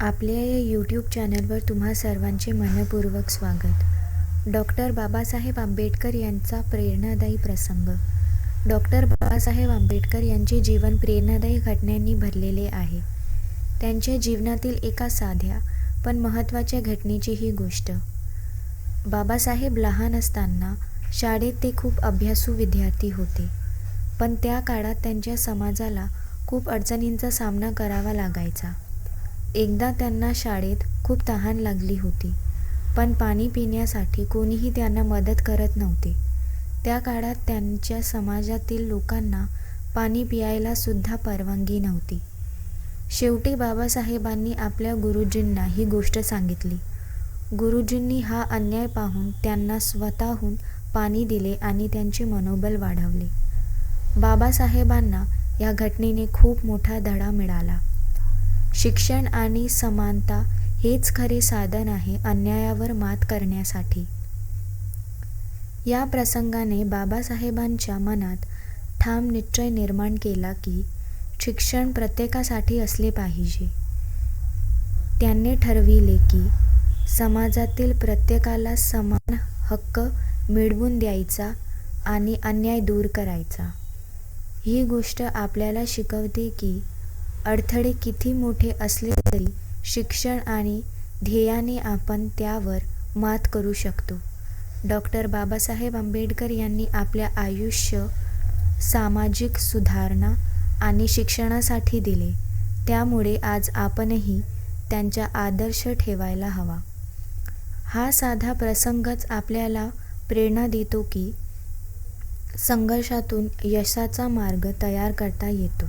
आपल्या या यूट्यूब चॅनलवर तुम्हा सर्वांचे मनपूर्वक स्वागत. डॉक्टर बाबासाहेब आंबेडकर यांचा प्रेरणादायी प्रसंग. डॉक्टर बाबासाहेब आंबेडकर यांचे जीवन प्रेरणादायी घटनांनी भरलेले आहे. त्यांच्या जीवनातील एका साध्या पण महत्त्वाच्या घटनेची ही गोष्ट. बाबासाहेब लहान असताना शाळेत ते खूप अभ्यासू विद्यार्थी होते. पण त्या काळात त्यांच्या समाजाला खूप अडचणींचा सामना करावा लागायचा. एकदा त्यांना शाळेत खूप तहान लागली होती पण पाणी पिण्यासाठी कोणीही त्यांना मदत करत नव्हते. त्या काळात त्यांच्या समाजातील लोकांना पाणी पियायला सुद्धा परवानगी नव्हती. शेवटी बाबासाहेबांनी आपल्या गुरुजींना ही गोष्ट सांगितली. गुरुजींनी हा अन्याय पाहून त्यांना स्वतःहून पाणी दिले आणि त्यांचे मनोबल वाढवले. बाबासाहेबांना या घटनेने खूप मोठा धडा मिळाला. शिक्षण आणि समानता हेच खरे साधन आहे अन्यायावर मात करण्यासाठी. या प्रसंगाने बाबासाहेबांच्या मनात ठाम निश्चय निर्माण केला की शिक्षण प्रत्येकासाठी असले पाहिजे. त्यांनी ठरविले की समाजातील प्रत्येकाला समान हक्क मिळवून द्यायचा आणि अन्याय दूर करायचा. ही गोष्ट आपल्याला शिकवते की अडथळे किती मोठे असले तरी शिक्षण आणि ध्येयाने आपण त्यावर मात करू शकतो. डॉक्टर बाबासाहेब आंबेडकर यांनी आपल्या आयुष्य सामाजिक सुधारणा आणि शिक्षणासाठी दिले. त्यामुळे आज आपणही त्यांचा आदर्श ठेवायला हवा. हा साधा प्रसंगच आपल्याला प्रेरणा देतो की संघर्षातून यशाचा मार्ग तयार करता येतो.